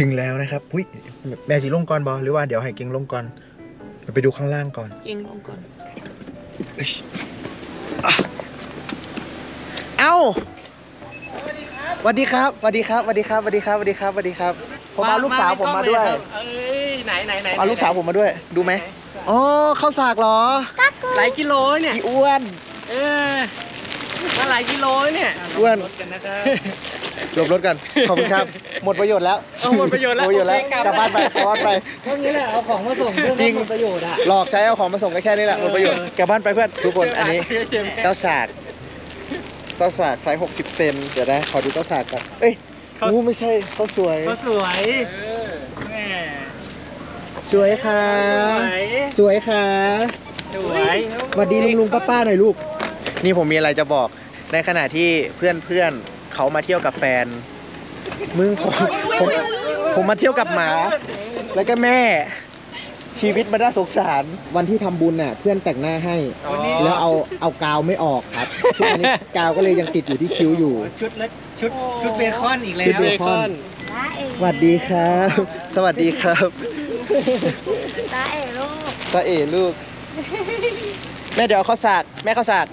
ถึงแล้วนะครับอุ้ยแม่สีลงก่อนบอหรือว่าเดี๋ยวให้เก่งลงก่อนเราไปดูข้างล่างก่อนยิงลงก่อนเอ้ยอะเอ้าสวัสดีครับสวัสดีครับสวัสดีครับสวัสดีครับสวัสดีครับสวัสดีครับผมเอาลูกสาวผมมาด้วยเอ้ยไหนไหนไหนเอาลูกสาวผมมาด้วย ดูไหมอ๋อข้าวสากเหรอหลายกิโลเนี่ยอีอ้วนเออมาหลายกิโลเนี่ยอ้วนรถกันนะครับหลบรถกันขอบคุณครับ หมดประโยชน์แล้วเอาหมดประโยชน์แล้วหมดประโยชน์แล้วโอเคกลับ กลับบ้านไปกลับบ้านไป เท่านี้แหละเอาของมาส่งเพื่อนจริงหมดประโยชน์อะ หลอกใช้เอาของมาส่งก็แค่นี้แหละหมดประโยชน์กลับบ้านไปเพื่อนทุกคนอันนี้เต้าสากเต้าสากไซส์60 เซนเดี๋ยวนะ ขอดูเต้าสากก่อนเอ้ยอู้ไม่ใช่เขาสวยเขาสวยเออแม่สวยค่ะ สวยสวยค่ะสวยสวัสดีลุงลุงป้าป้าหน่อยลูก นี่ผมมีอะไรจะบอก ในขณะที่เพื่อนเพื่อนๆเขามาเที่ยวกับแฟน มึงผมผมผมมาเที่ยวกับหมา แล้วก็แม่ ชีวิตมันน่าสงสาร วันที่ทำบุญน่ะ เพื่อนแต่งหน้าให้ แล้วเอาเอากาวไม่ออกครับช่วงนี้กาวก็เลยยังติดอยู่ที่คิ้วอยู่ ชุดเล็กชุดชุดเบคอนอีกแล้ชุดวเบคอนสวัสดีครับ สวัสดีครับตาเอ๋ลูกตาเอ๋ลูก แม่เดี๋ยวเอาข้าวสากแม่ข้าวสาก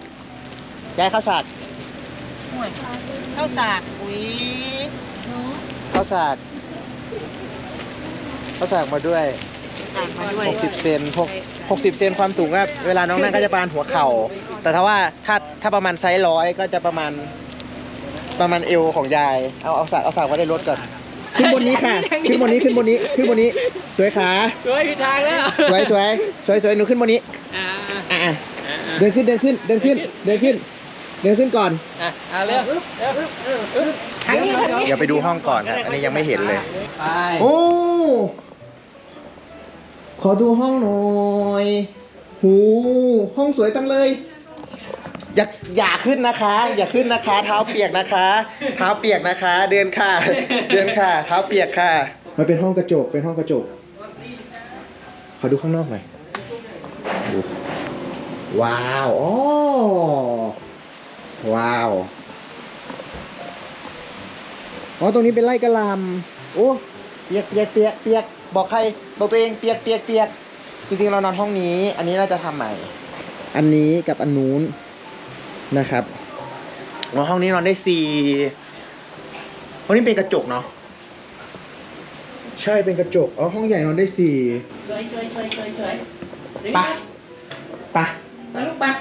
ยายข้าวสากเข้าตากอุ้ย ข้าวสากข้าวสากมาด้วย ตากมาด้วย 60 เซน6 60 เซนความสูงก็เวลาน้องนั่งก็จะประมาณหัวเข่า แต่ถ้าว่าถ้าถ้าประมาณไซส์ร้อยก็จะประมาณประมาณเอวของยาย เอาเอาสากเอาสากไว้ในรถก่อน ขึ้นบนนี้ค่ะ ขึ้นบนนี้ขึ้นบนนี้ขึ้นบนนี้ สวยขาเฮ้ยผิดทางแล้วสวยสวยสวยสวยหนูขึ้นบนนี้อ่าอะอะอ่าเดินขึ้นเดินขึ้นเดินขึ้นเดินขึ้น เดินขึ้นก่อนอะเอาเร็วเร็วเร็วทางนี้ทางนี้เดี๋ยวไปดูห้องก่อนครับอันนี้ยังไม่เห็นเลย ไปโอ้ขอดูห้องหน่อยหูห้องสวยจังเลย อย่าอย่าขึ้นนะคะ อย่าขึ้นนะคะ เท้าเปียกนะคะ เท้าเปียกนะคะ เดินค่ะ เดินค่ะ เท้าเปียกค่ะ มันเป็นห้องกระจก เป็นห้องกระจก ขอดูข้างนอกหน่อยดูว้าว อ๋อ ว้าว อ๋อ ตรงนี้เป็นไร่กระหลำโอ้ เปียกเปียกเปียกเปียก บอกใคร บอกตัวเองเปียกเปียกเปียก จริงๆ เรานอนห้องนี้ อันนี้เราจะทำใหม่ อันนี้กับอันนู้นนะครับอ๋อห้องนี้นอนได้สี่ห้องนี้เป็นกระจกเนาะ ใช่ เป็นกระจก อ๋อ ห้องใหญ่นอนได้สี่ช่วยช่วยช่วยช่วยช่วยปะปะมาลูกปะ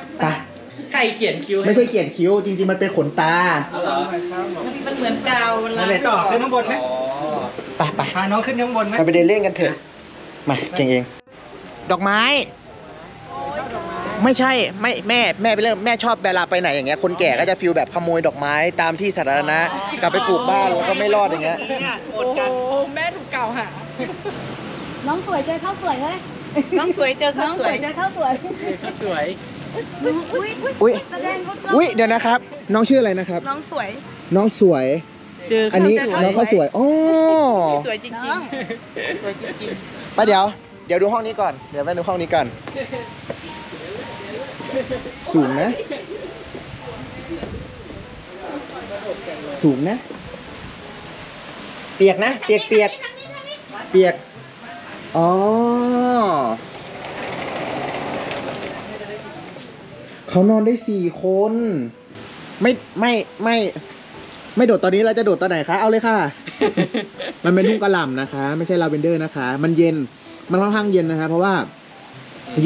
ปะใครเขียนคิวให้ไม่ใช่เขียนคิ้ว จริง ๆ มันเป็นขนตาเอาเหรอมันเหมือนกาวเวลามาไหนต่อขึ้นข้างบนไหมอ๋อ ไปไปพาน้องขึ้นข้างบนไหม เราไปเดินเล่นกันเถอะ มาเก่งเอง ดอกไม้ ไม่ใช่ไม่แม่แม่ไปเริ่มแม่ชอบเวลาไปไหนอย่างเงี้ยคนแก่ก็จะฟิลแบบขโมยดอกไม้ตามที่สาธารณะกลับไปปลูกบ้านแล้วก็ไม่รอดอย่างเงี้ยอดกันแม่ถูกเก่าหาน้องสวยเจอข้าวสวยเลยน้องสวยเจอน้ข้าอวงสสววยยเจอข้าวสวย สวย อุ้ยอุ้ยแสดงเขาชอบอุ้ยเดี๋ยวนะครับ น้องชื่ออะไรนะครับ น้องสวย น้องสวยเจออันนี้น้องเขาสวยอ๋อสวยจริงน้องๆสวยจริงไปเดี๋ยว เดี๋ยวดูห้องนี้ก่อน เดี๋ยวไปดูห้องนี้ก่อน สูงนะ สูงนะ เปียกนะ เปียกเปียกเปียก อ๋อ เขานอนได้สี่คน ไม่ไม่ไม่ ไม่โดดตอนนี้เราจะโดดตอนไหนคะ เอาเลยค่ะ มันเป็นทุ่งกระหล่ำนะคะ ไม่ใช่ลาเวนเดอร์นะคะ มันเย็นมันค่อนข้างเย็นนะคะเพราะว่า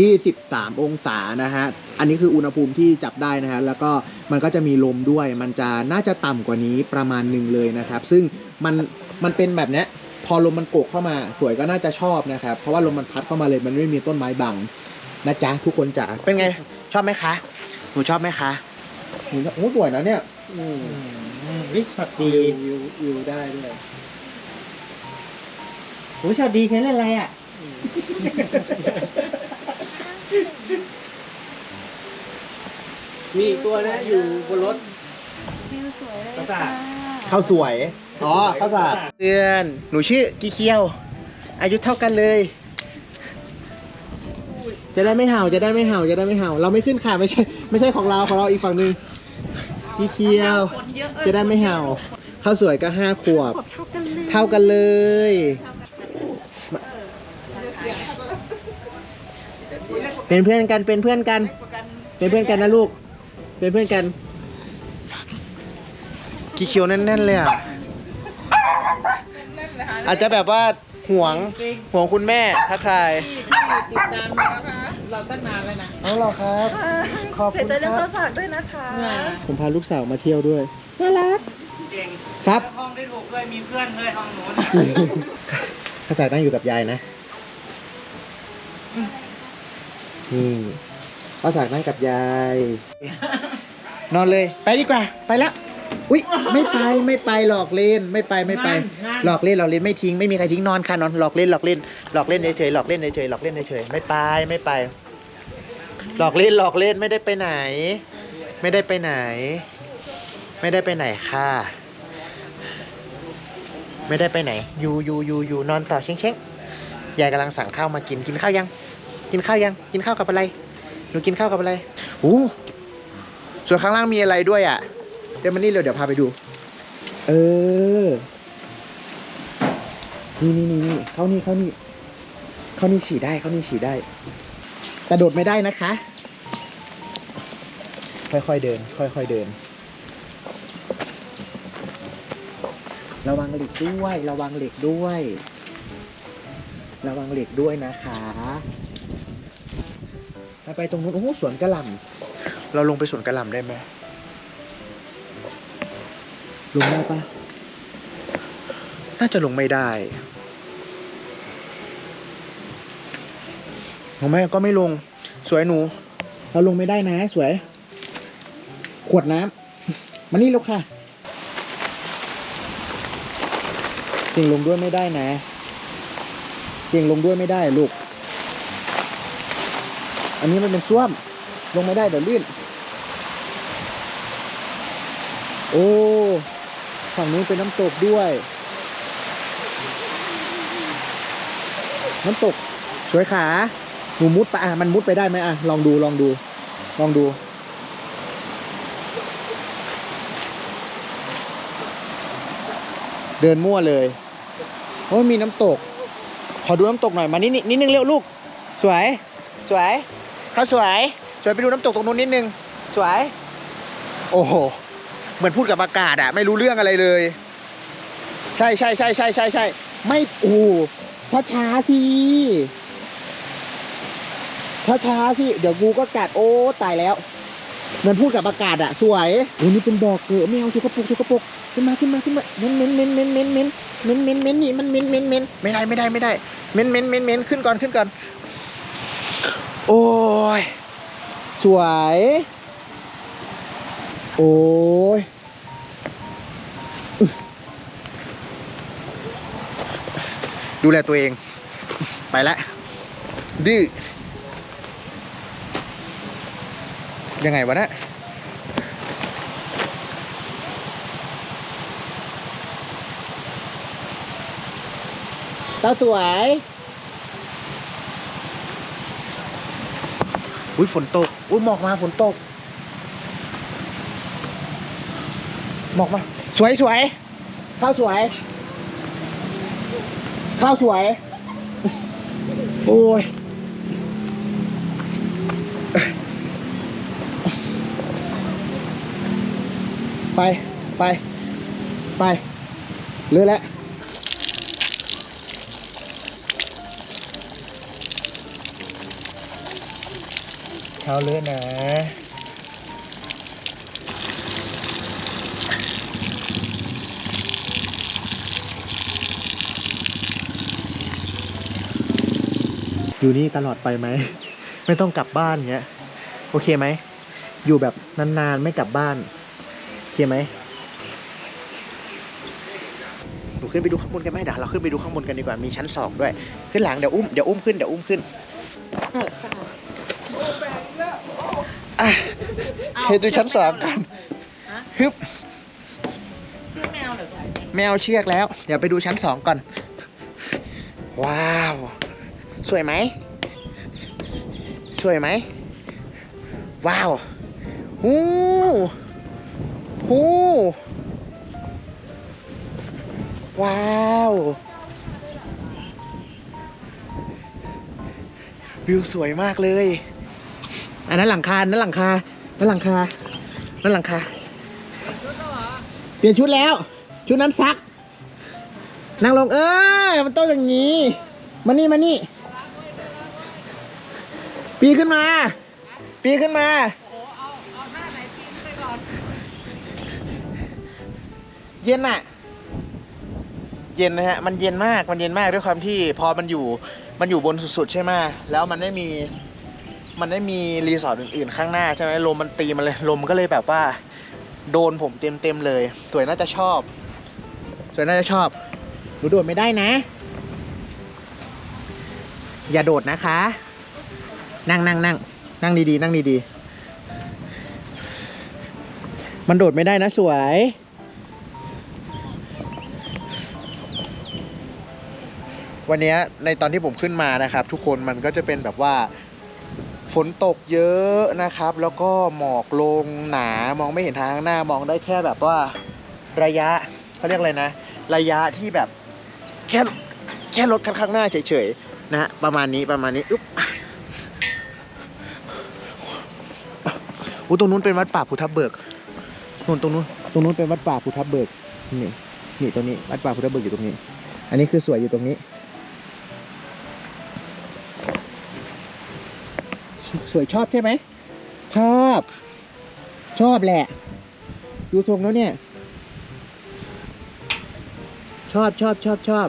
23 องศานะฮะ อันนี้คืออุณหภูมิที่จับได้นะฮะ แล้วก็มันก็จะมีลมด้วย มันจะน่าจะต่ำกว่านี้ประมาณหนึ่งเลยนะครับ ซึ่งมันมันเป็นแบบเนี้ยพอลมมันโกกเข้ามา สวยก็น่าจะชอบนะครับ เพราะว่าลมมันพัดเข้ามาเลย มันไม่มีต้นไม้บังนะจ๊ะทุกคนจ๋าเป็นไง ชอบไหมคะ หนูชอบไหมคะหนูโอ้สวยนะเนี่ยวิช็อตดี วิววิวได้ด้วยโอ้ช็อตดีใช้เล่นอะไรอะ มีอีกตัวนะอยู่บนรถ วิวสวยเลยกระดาษข้าวสวย อ๋อข้าวสารเตือน หนูชื่อกีเคียว อายุเท่ากันเลย จะได้ไม่เห่าจะได้ไม่เห่าจะได้ไม่เห่า เราไม่ขึ้นค่ะไม่ใช่ไม่ใช่ของเราของเราอีกฝั่งหนึ่งกีเคียวจะได้ไม่เห่าข้าวสวยก็ห้าขวบ เท่ากันเลยเป็นเพื่อนกันเป็นเพื่อนกัน เป็นเพื่อนกันนะลูก เป็นเพื่อนกันกีเขียวแน่นๆเลยอะอาจจะแบบว่า ห่วงห่วงคุณแม่ทักทายติดตามมาแล้วคะเราตั้งนานแล้วนะเอาหรอครับขอบเสีคุยณใจเรื่องคโทรัรบศัพท์ด้วยนะคะผมพาลูกสาวมาเที่ยวด้วยน่ารักเก่งครับห้องได้ถูกด้วยมีเพื่อนเลยห้องหนูข้าสายตั้งอยู่กับยายนะนี่ข้าสายนั่งกับยาย นอนเลยไปดีกว่าไปแล้ว อุ๊ยไม่ไปไม่ไปหลอกเล่นไม่ไปไม่ไป หลอกเล่นหลอกเล่นไม่ทิ้งไม่มีใครทิ้งนอนค่ะนอนหลอกเล่นหลอกเล่นหลอกเล่นเฉยๆหลอกเล่นเฉยๆหลอกเล่นเฉยๆไม่ไปไม่ไป หลอกเล่นหลอกเล่นไม่ได้ไปไหน ไม่ได้ไปไหน ไม่ได้ไปไหนค่ะ ไม่ได้ไปไหนอยู่อยู่อยู่อยู่นอนต่อเช้งเช้งยายกำลังสั่งข้าวมากินกินข้าวยัง กินข้าวยัง กินข้าวกับอะไรหนูกินข้าวกับอะไรอู้ส่วนข้างล่างมีอะไรด้วยอะ เดี๋ยวมันนี่เร็วเดี๋ยวพาไปดู เออนี่นี่นี่นี่เข้านี่เข้านี่เข้านี่ฉี่ได้เข้านี่ฉี่ได้ แต่โดดไม่ได้นะคะ ค่อยๆเดิน ค่อยๆเดิน ระวังเหล็กด้วย ระวังเหล็กด้วย ระวังเหล็กด้วยนะคะไปไปตรงนู้นโอ้โหสวนกระหล่ำเราลงไปสวนกระหล่ำได้ไหม ลงได้ปะน่าจะลงไม่ได้ลงไม่ก็ไม่ลง สวยหนู เราลงไม่ได้นะ สวย ขวดน้ำมานี่แล้วค่ะเก่งลงด้วยไม่ได้นะ เก่งลงด้วยไม่ได้ลูก อันนี้มันเป็นส้วม ลงไม่ได้เดี๋ยวลื่น โอ้ ฝั่งนู้นเป็นน้ำตกด้วย น้ำตก สวยขาหนูมุดไปอะมันมุดไปได้ไหมอะ ลองดูลองดู ลองดู เดินมั่วเลยโอ้ยมีน้ำตก ขอดูน้ำตกหน่อยมานิดนิดนิดนึงเร็วลูก สวย สวยเขาสวย สวยไปดูน้ำตกตรงนู้นนิดนึง สวย โอ้โห เหมือนพูดกับอากาศอะไม่รู้เรื่องอะไรเลย ใช่ใช่ใช่ใช่ใช่ใช่ไม่โอ้ช้าช้าสิช้าช้าสิ เดี๋ยวกูก็กัดโอ้ตายแล้วเหมือนพูดกับอากาศอะสวยโอ้นี่เป็นดอกเกลือไม่เอาสกปรกสกปรกขึ้นมาขึ้นมาขึ้นมาเม้นเม้นเม้นเม้นเม้นเม้นเม้นเม้นเม้นนี่มันเม้นเม้นเม้นไม่ได้ไม่ได้ไม่ได้เม้นเม้นเม้นเม้นขึ้นก่อนขึ้นก่อน โอ้ยสวย โอ้ยดูแลตัวเอง ไปละดื้อยังไงวะเนะเต้าสวยอุ้ยฝนตกอุ้ยหมอกมาฝนตก หมอกมา สวยสวยข้าวสวย ข้าวสวย โอ้ยไปไป ไปเรือแล้วเท้าเลือนะ อยู่นี่ตลอดไปไหม ไม่ต้องกลับบ้านเงี้ย โอเคไหม อยู่แบบนานๆไม่กลับบ้าน โอเคไหมหนูขึ้นไปดูข้างบนกันไหมเดี๋ยวเราขึ้นไปดูข้างบนกันดีกว่า มีชั้นสองด้วย ขึ้นหลังเดี๋ยวอุ้ม เดี๋ยวอุ้มขึ้น เดี๋ยวอุ้มขึ้นอะเห็นดูชั้นสองกันฮึบชื่อแมวเหรอคะแมวเชือกแล้ว เดี๋ยวไปดูชั้นสองก่อน ว้าว สวยไหม สวยไหม ว้าว หูหูว้าว วิวสวยมากเลย อันนั้นหลังคา นั่นหลังคา นั่นหลังคา นั่นหลังคา เปลี่ยนชุดแล้ว ชุดนั้นซัก นั่งลง เออมันต้องอย่างนี้ มานี่ มานี่ ปีขึ้นมา ปีขึ้นมา เย็นอะเย็นนะฮะ มันเย็นมาก มันเย็นมากด้วยความที่พอมันอยู่ มันอยู่บนสุดๆใช่ไหมแล้วมันไม่มี มันไม่มีรีสอร์ทอื่นๆข้างหน้าใช่ไหมลมมันตีมันเลย ลมก็เลยแบบว่า โดนผมเต็มๆเลย สวยน่าจะชอบ สวยน่าจะชอบ หนูโดดไม่ได้นะ อย่าโดดนะคะ นั่งนั่งนั่งนั่งดีๆ นั่งดีๆ มันโดดไม่ได้นะสวย วันนี้ในตอนที่ผมขึ้นมานะครับ ทุกคนมันก็จะเป็นแบบว่าฝนตกเยอะนะครับ แล้วก็หมอกลงหนามองไม่เห็นทางข้างหน้ามองได้แค่แบบว่าระยะเขาเรียกอะไรนะ ระยะที่แบบแค่แค่รถคันข้างหน้าเฉยๆนะฮะประมาณนี้ประมาณนี้อึ๊บ อู้ตรงนู้นเป็นวัดป่าภูทับเบิกนู่นตรงนู้นตรงนู้นเป็นวัดป่าภูทับเบิกนี่นี่ตรงนี้วัดป่าภูทับเบิกอยู่ตรงนี้ อันนี้คือสวยอยู่ตรงนี้สสวยชอบใช่ไหมชอบ ชอบแหละ ดูทรงแล้วเนี่ย ชอบชอบชอบชอบ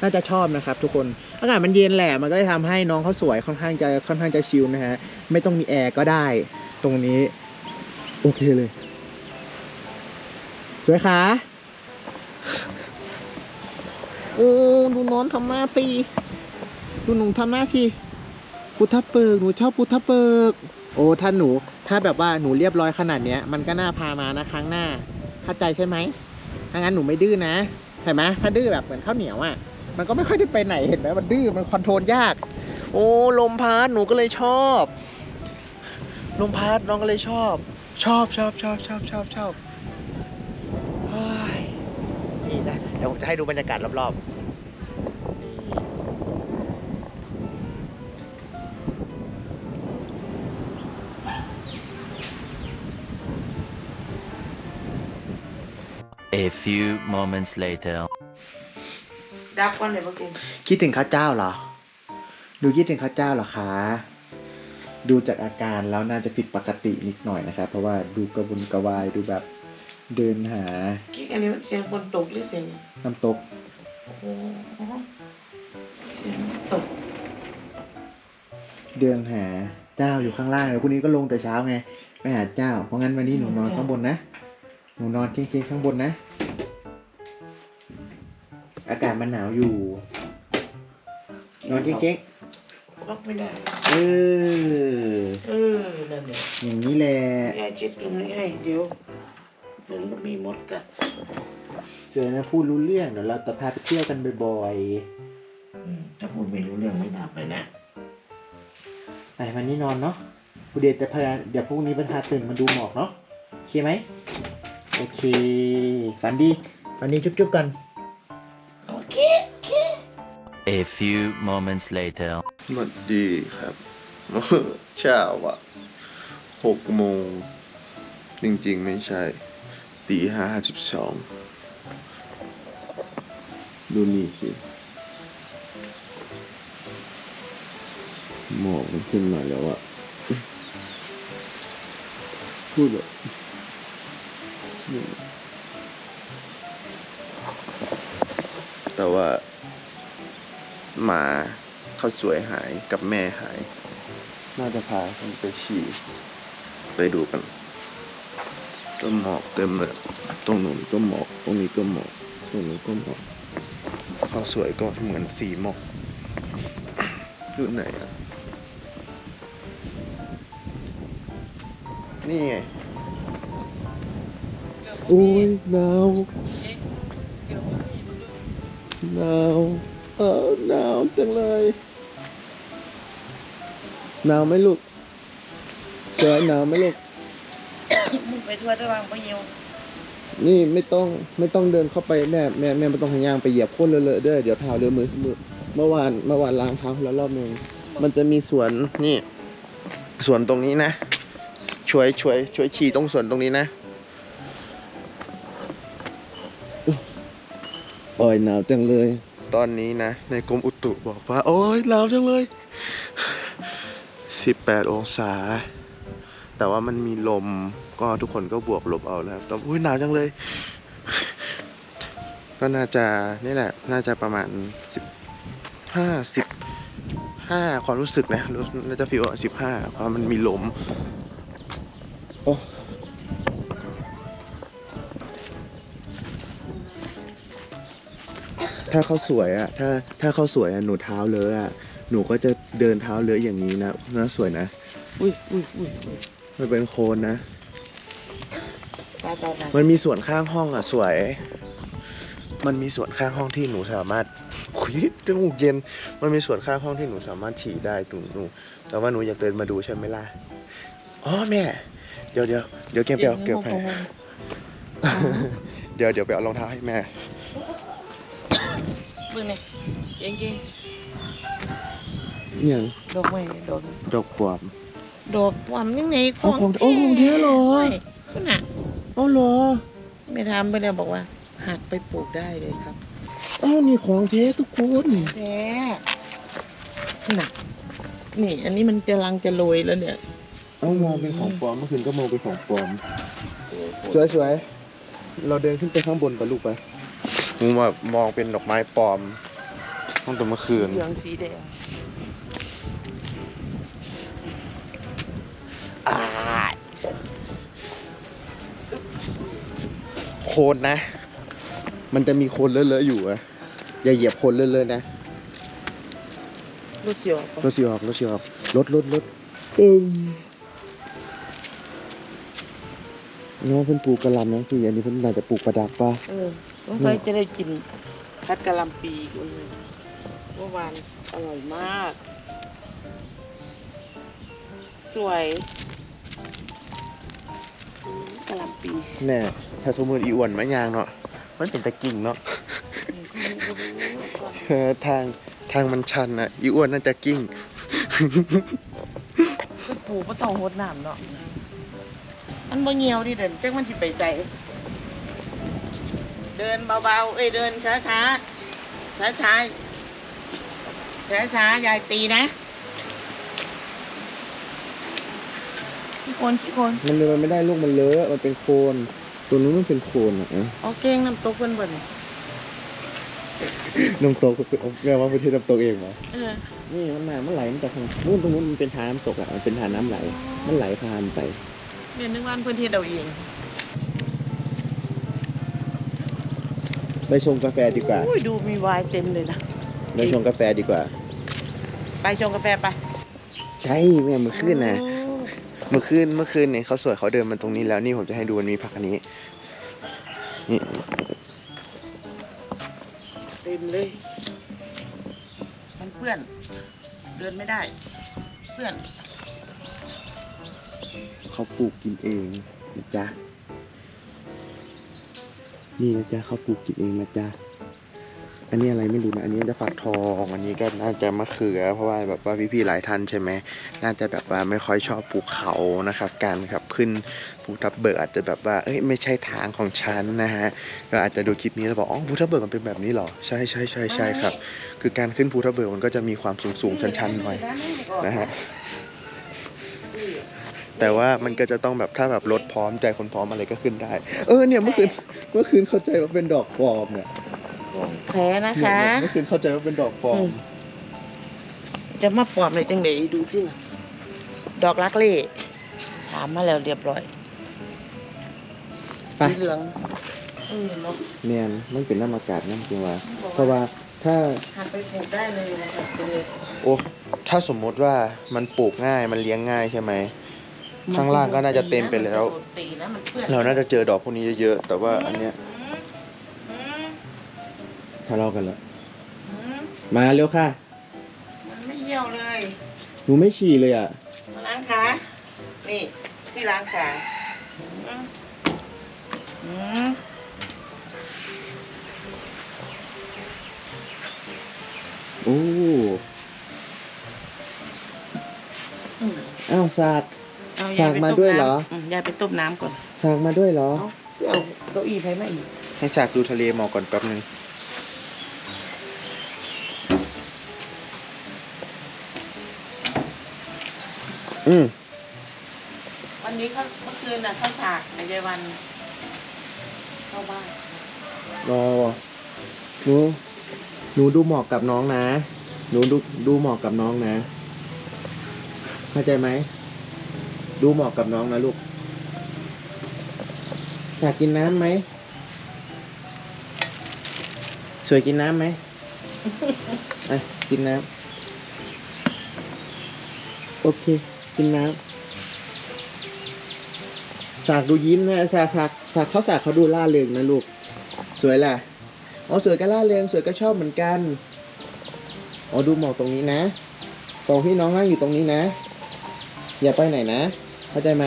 น่าจะชอบนะครับ ทุกคนอากาศมันเย็นแหละมันก็เลยทำให้น้องเขาสวยค่อนข้างจะค่อนข้างจะชิลนะฮะไม่ต้องมีแอร์ก็ได้ ตรงนี้ โอเคเลย สวยขาโอ้ดูน้องทำหน้าสิดูหนูทำหน้าสิพุทธเปิกหนูชอบพุทธเปิกโอ้ถ้าหนู ถ้าแบบว่าหนูเรียบร้อยขนาดเนี้ย มันก็น่าพามานะครั้งหน้าเข้าใจใช่ไหมถ้างั้นหนูไม่ดื้อนะเห็นไหมถ้าดื้อแบบเหมือนข้าวเหนียวอะมันก็ไม่ค่อยได้ไปไหนเห็นไหมมันดื้อมันคอนโทรลยาก โอ้ลมพัดหนูก็เลยชอบ ลมพัดน้องก็เลยชอบ ชอบชอบชอบชอบชอบชอบเฮ้ยนี่นะเดี๋ยวผมจะให้ดูบรรยากาศรอบๆนี่ A few moments later. ดับก่อนเลยเมื่อกี้คิดถึงข้าวเจ้าเหรอ ดูคิดถึงข้าวเจ้าเหรอคะ ดูจากอาการแล้วน่าจะผิดปกตินิดหน่อยนะครับ เพราะว่าดูกระวนกระวายดูแบบเดินหาคิดอันนี้มันเสียงฝนตกหรือเสียงน้ำตกโอ้โหเสียงตก เดินหาเจ้าอยู่ข้างล่างเดี๋ยวพรุ่งนี้ก็ลงแต่เช้าไงไปหาเจ้า เพราะงั้นวันนี้หนูนอนข้างบนนะ หนูนอนจริงๆข้างบนนะ อากาศมันหนาวอยู่ นอนจริง ล็อกไม่ได้ๆเออ เออ นั่นเนี่ยอย่างนี้แหละยายเช็ดตรงนี้ให้เดี๋ยวเดี๋ยวมันมีมดกัดเจอนะพูดรู้เรื่องเดี๋ยวเราจะพาไปเที่ยวกันบ่อยอืมถ้าพูดไม่รู้เรื่องไม่นับเลยนะๆ ไปวันนี้นอนเนาะคุณเดชจะพยายามเดี๋ยวพรุ่งนี้ไปพาตื่นมาดูหมอกเนาะ โอเคไหม โอเค ฝันดี ฝันดีจุ๊บๆกันโอเคโอเค A few moments later. สวัสดีครับ เช้าอะหกโมง จริงๆไม่ใช่ตีห้าสิบสองดูนี่สิหมอกมันขึ้นมาแล้วอะพูดแบบแต่ว่า หมาข้าวสวยหายกับแม่หาย น่าจะพากันไปฉี่ไปดูกันก็หมอกเต็มเลยตรงนู้นก็หมอกตรงนี้ก็หมอกตรงนู้นก็หมอกข้าวสวยก็เหมือนสีหมอกอยู่ไหนอะนี่ไงโอ้ยหนาวหนาว เออหนาวจังเลยหนาวไหมลูกเจอหนาวไหมลูกมึงไปทั่วระวังไปเหี่ยวนี่ไม่ต้องไม่ต้องเดินเข้าไปแม่แม่แม่ไม่ต้องพยายามไปเหยียบโคนเลอะๆเด้อเดี๋ยวเท้าเลอะมือมือเมื่อวานเมื่อวานล้างเท้าแล้วรอบหนึงมันจะมีสวนนี่สวนตรงนี้นะช่วยช่วยช่วยฉี่ตรงสวนตรงนี้นะโอ้ยหนาวจังเลย ตอนนี้นะ ในกรมอุตุบอกว่า โอ้ยหนาวจังเลย 18 องศา แต่ว่ามันมีลมก็ทุกคนก็บวกลบเอาแล้วแต่อุ้ยหนาวจังเลย ก็น่าจะนี่แหละ น่าจะประมาณสิบห้าสิบห้าความรู้สึกนะรู้น่าจะฟีลสิบห้าเพราะมันมีลมโอ้ ถ้าเขาสวยอะถ้าถ้าเขาสวยอะหนูเท้าเลอะอะหนูก็จะเดินเท้าเลอะอย่างนี้นะน่าสวยนะอุ้ยอุ้ยอุ้ยอุ้ยมันเป็นโคนนะตาตาตามันมีส่วนข้างห้องอะสวย มันมีส่วนข้างห้องที่หนูสามารถคุยจมูกเย็น มันมีส่วนข้างห้องที่หนูสามารถฉี่ได้ตรงหนู แต่ว่าหนูอยากเดินมาดูใช่ไหมล่ะ อ๋อแม่ เดี๋ยวเดี๋ยวเดี๋ยวเก็บเดี๋ยวเก็บให้ เดี๋ยวเดี๋ยวไปเอารองเท้าให้แม่ เบิ่งนี่เก่งเก่งเนี่ยดอกไม้ดอกดอกปลอมดอกความยังไงอ๋อของโอ้ของแท้เหรอคุณน่ะอ๋อเหรอไม่ทำไปแล้วบอกว่าหักไปปลูกได้เลยครับอ๋อนี่ของแท้ทุกคนแท้น่ะนี่ อันนี้มันกำลังจะโรยแล้วเนี่ยเอามองเป็นของปลอมเมื่อคืนก็มองเป็นของปลอมสวยสวยเราเดินขึ้นไปข้างบนไปลูกไป มึงแบบมองเป็นดอกไม้ปลอมตั้งแต่เมื่อคืน เหลืองสีแดงโคนนะ มันจะมีโคนเลอะๆอยู่อะอย่าเหยียบโคนเลอะๆนะรถเสียวรถสีออกรถสีออกรถรถรถอืมน้องเพิ่นปลูกกระหลำนังสิอันนี้เพิ่นน่าจะปลูกประดับป่ะเออ ต้องไปจะได้กินพัดกะหล่ำปีกันเลยเมื่อวานอร่อยมาก สวยอืมกะหล่ำปีแน่ถ้าสมมติอีอ้วนมะยางเนาะมันเป็นตะกิ่งเนาะเออทางทางมันชันอะอีอ้วนน่าจะกิ้งก็ปลูกก็ต้องหดน้ำเนาะ มันบ่เหี่ยวดิเดินจักมันสิไปใส่ เดินเบาๆ เอ้ยเดินช้าช้าช้าช้าช้าช้าๆยายตีนะขี้โคนขี้โคนมันเลยมันไม่ได้ลูกมันเลอะมันเป็นโคนตัวนู้นมันเป็นโคนอะเอาเก้งน้ำตกเพิ่นเบิ่นน้ำตกแม่ว่าประเทศน้ำตกเองเหรอนี่มันมามันไหลมาจากทางนู้นตรงนู้นมันเป็นทางน้ำตกอะมันเป็นทางน้ำไหล มันไหลผ่านไปเรียนนึกว่าเพิ่นเฮ็ดเอาเอง ไปชงกาแฟดีกว่า อุ้ยดูมีไวายเต็มเลยนะไปชงกาแฟดีกว่า ไปชงกาแฟไป ใช่แม่เมื่อคืนนะโอ้เมื่อคืนเมื่อคืนเนี่ยเขาสวยเขาเดินมาตรงนี้แล้วนี่ผมจะให้ดูมันมีผักอันนี้นี่เต็มเลย มันเปื้อน เดินไม่ได้เปื้อน เขาปลูกกินเองนะจ๊ะ นี่นะจ๊ะเขาปลูกกินเองนะจ๊ะอันนี้อะไรไม่รู้นะ อันนี้จะฝักทองอันนี้ก็น่าจะมะเขือ เพราะว่าแบบว่าพี่ๆหลายท่านใช่ไหมน่าจะแบบว่าไม่ค่อยชอบปลูกเขานะครับ การขับขึ้นภูทับเบิกอาจจะแบบว่าเอ้ยไม่ใช่ทางของฉันนะฮะก็อาจจะดูคลิปนี้แล้วบอกอ๋อภูทับเบิกมันเป็นแบบนี้เหรอใช่ใช่ใช่ใช่ครับ คือการขึ้นภูทับเบิกมันก็จะมีความสูงสูงๆชันๆหน่อยนะฮะ แต่ว่ามันก็จะต้องแบบถ้าแบบรถพร้อมใจคนพร้อมอะไรก็ขึ้นได้ เออเนี่ยเมื่อคืนเมื่อคืนเข้าใจว่าเป็นดอกปลอมเนี่ยของแท้นะเนี่ยคะ เมื่อคืนเข้าใจว่าเป็นดอกปลออืมมจะมาปลอมเลยจังไดดูสิน่ะดอกลักเล่ถามมาแล้วเรียบร้อยไปสีเหลืองเออเนาะเนี่ยมันเป็นน้ำอากาศนั่นจริงว่า เพราะว่าถ้าหันไปปลูกได้เลยนะครับเลยโอ้ถ้าสมมุติว่ามันปลูกง่ายมันเลี้ยงง่ายใช่ไหม ข้างล่างก็น่าจะเต็มไปแล้วมันโดนตีนะมันเปื้อนเราน่าจะเจอดอกพวกนี้เยอะๆแต่ว่าอันเนี้ยอืมทะเลาะกันแล้วอืมมาเร็วค่ะ มันไม่เหี่ยวเลยหนูไม่ฉี่เลยอะมาล้างขานี่ที่ล้างขาอืมอืมโอ้อืมอ้าวสาก เอสั่งมาด้วยเหรอมยายไปต้มน้ำก่อนสากมาด้วยเหรอ เอาเอาเก้าอี้ไปไหมาอีกให้ฉากดูทะเลหมอกก่อนแป๊บนึง อืม วันนี้เขาเมื่อคืนน่ะเข้าฉากในยายวันเข้าบ้านรอหนู หนูดูหมอกกับน้องนะ หนูดูดูหมอกกับน้องนะ เข้าใจไหม ดูหมอกกับน้องนะลูก อยากกินน้ำไหมสวยกินน้ำไหมอะกินน้ำโอเค กินน้ำสากดูยิ้มนะสากสากสากเขาสากเขาดูล่าเริงนะลูก สวยแหละอ๋อสวยก็ล่าเริงสวยก็ชอบเหมือนกันอ๋อดูหมอกตรงนี้นะสองพี่น้องนั่งอยู่ตรงนี้นะ อย่าไปไหนนะ เข้าใจไหม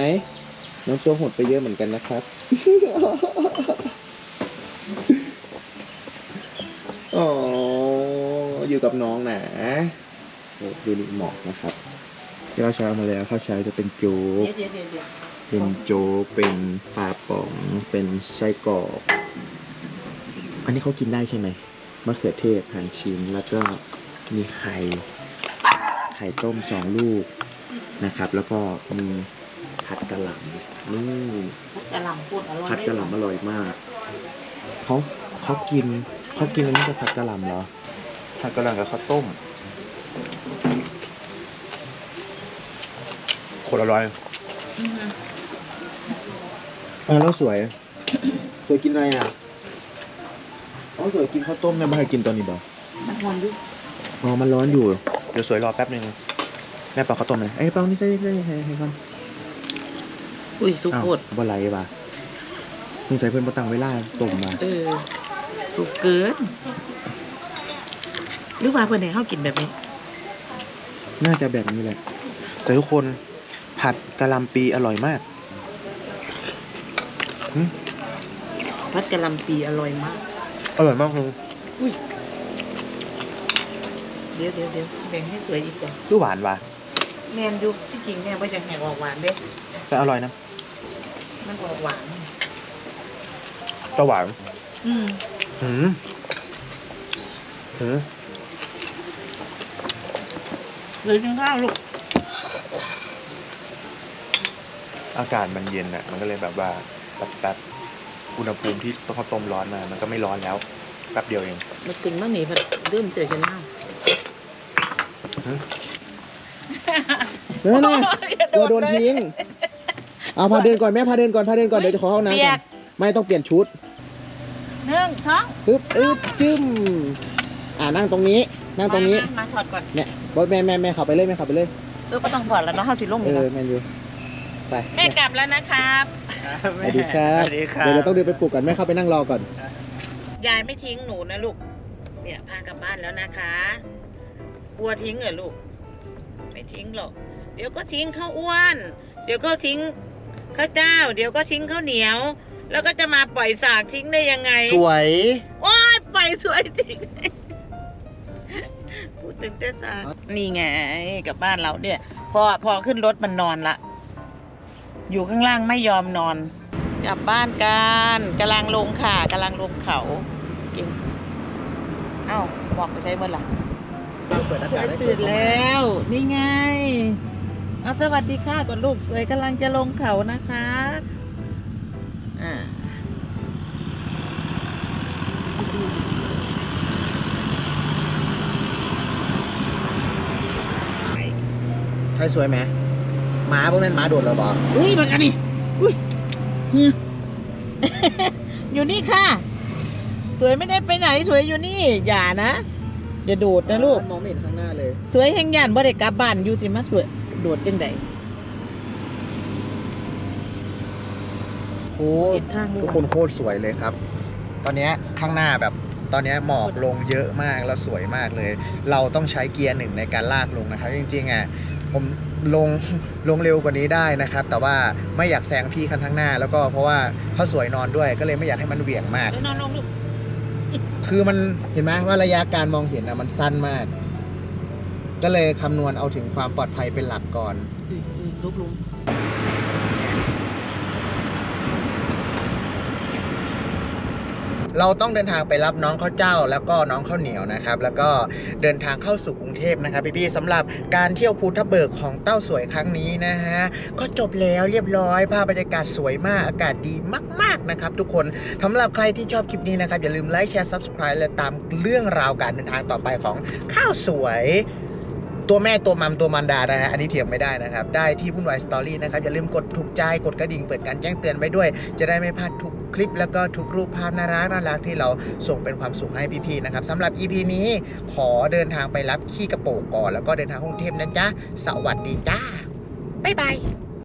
น้องตัวหดไปเยอะเหมือนกันนะครับ อ๋อ อยู่กับน้องนะโอ้ดูนี่หมอกนะครับข้าวเช้ามาแล้วข้าวเช้าจะเป็นโจ๊กเดี๋ยวเดี๋ยวเดี๋ยวเป็นโจ๊กเป็นปลาป๋อง เป็นไส้กรอก อันนี้เขากินได้ใช่ไหมมะเขือเทศหั่นชิ้นแล้วก็มีไข่ ไข่ต้มสองลูกนะครับ แล้วก็มี ผัดกะหล่ำนี่กระหล่ำพูดอร่อยผัดกะหล่ำอร่อยมากเขาเขากินเขากินอันนี้กับผัดกะหล่ำเหรอผัดกะหล่ำกับข้าวต้มโคตรอร่อยอืมอ่าแล้วสวย สวยกินอะไรอะอ๋อสวยกินข้าวต้มนะไม่ให้กินตอนนี้บ่มันหอมดิอ๋อมันร้อนอยู่ เดี๋ยวสวยรอแป๊บนึงแม่เปาข้าวต้มเลยเอ้ยเปานี่ใส่ใส่ให้ให้ก่อน อุ้ยสุกอ้าวโคตรบ่ไหลว่ะมึงใจเพิ่นบ่ตั้งเวลาต้มมาเออสุกเกิน หรือว่าเพื่อนไหนเขากินแบบนี้ น่าจะแบบนี้แหละ แต่ทุกคนผัดกะหล่ำปีอร่อยมากพัดกะหล่ำปีอร่อยมาก อร่อยมากเลยเดี๋ยวเดี๋ยวเดี๋ยวแบ่งให้สวยอีกก่อนคือหวานว่ะแมนอยุที่จริงแม่ว่าจะแหกออกหวานเด้แต่อร่อยนะ มันออกหวานก็หวานอืมหืมหืมเลยกินข้าวลูก อากาศมันเย็นอะ มันก็เลยแบบว่าแป๊บๆอุณหภูมิที่ข้าวต้มร้อนมา มันก็ไม่ร้อนแล้ว แป๊บเดียวเองมากินมั่งนี่พัดเริ่มเจอกันหน้าเดี๋ยวนะกลัวโดนทิ้ง เอาพาเดินก่อนแม่พาเดินก่อนพาเดินก่อนเดี๋ยวจะขอห้องน้ำเปีก่ยอกนไม่ต้องเปลี่ยนชุดหนึ่งท้องอึ๊บอึ๊บจึ้มอ่านั่งตรงนี้ นั่งตรงนี้มามาถอดก่อนเนี่ยบอสแม่แม่แม่ขับไปเลยแม่ขับไปเลยเออก็ต้องถอดแล้วเนาะห้าสิลงเอนี่อเนาะแมนยูไปแม่กลับแล้วนะครับ สวัสดีครับสวัสดีครับเดี๋ยวเราต้องเดินไปปลุกก่อนแม่เข้าไปนั่งรอก่อน ยายไม่ทิ้งหนูนะลูก เนี่ยพากลับบ้านแล้วนะคะ กลัวทิ้งเหรอลูก ไม่ทิ้งหรอก เดี๋ยวก็ทิ้งข้าวอ้วน เดี๋ยวก็ทิ้ง ข้าวเจ้า เดี๋ยวก็ทิ้งข้าวเหนียว แล้วก็จะมาปล่อยสากทิ้งได้ยังไงสวยว้ายปล่อยสวยจริงพูดถึงแต่สากนี่ไงกลับบ้านเราเนี่ย พอพอขึ้นรถมันนอนละ อยู่ข้างล่างไม่ยอมนอน กลับบ้านกันกำลังลงค่ะกำลังลงเขาเก่งเอ้าบอกไปใช้เมื่อไหร่เปิดอากาศได้ตื่นแล้ว นี่ไง เอาสวัสดีค่ะก่อนลูกสวยกำลังจะลงเขานะคะอ่าใช่สวยไหมหมาบ่แม่นหมาโดดเหราบออุ้ยมากันนี่อุ้ยเฮียอยู่นี่ค่ะ สวยไม่ได้ไปไหนสวยอยู่นี่ อย่านะอย่าโดดนะลูกมองไม่เห็นข้างหน้าเลย สวยแห่งย่านบ่ได้กลับบ้านอยู่สิมาสวย โดดจังไดโอ้เห็นทางทุกคนโคตรสวยเลยครับ ตอนเนี้ยข้างหน้าแบบตอนเนี้ยหมอกลงเยอะมากแล้วสวยมากเลย เราต้องใช้เกียร์หนึ่งในการลากลงนะครับ จริงๆอะผมลงลงเร็วกว่านี้ได้นะครับ แต่ว่าไม่อยากแซงพี่คันข้างหน้า แล้วก็เพราะว่าเขาสวยนอนด้วยก็เลยไม่อยากให้มันเหวี่ยงมากเดี๋ยวนอนลงลูกคือมันเห็นไหมว่าระยะการมองเห็นอะมันสั้นมาก ก็เลยคำนวณเอาถึงความปลอดภัยเป็นหลักก่อนลุกลุงเราต้องเดินทางไปรับน้องข้าวเจ้า แล้วก็น้องข้าวเหนียวนะครับ แล้วก็เดินทางเข้าสู่กรุงเทพนะครับพี่ๆสำหรับการเที่ยวภูทับเบิกของเต้าสวยครั้งนี้นะฮะก็จบแล้วเรียบร้อยภาพบรรยากาศสวยมากอากาศดีมาก ๆนะครับทุกคนสำหรับใครที่ชอบคลิปนี้นะครับอย่าลืมไลค์แชร์ subscribe และตามเรื่องราวการเดินทางต่อไปของข้าวสวย ตัวแม่ตัวมัมตัวมันดานะฮะอันนี้เถียงไม่ได้นะครับ ได้ที่วุ่นวายสตอรี่นะครับ อย่าลืมกดถูกใจกดกระดิ่งเปิดการแจ้งเตือนไว้ด้วย จะได้ไม่พลาดทุกคลิปแล้วก็ทุกรูปภาพน่ารักน่ารักที่เราส่งเป็นความสุขให้พี่ๆนะครับสำหรับ EP นี้ขอเดินทางไปรับขี้กระโปรงก่อน แล้วก็เดินทางกรุงเทพนะจ๊ะ สวัสดีจ้าบ๊ายบาย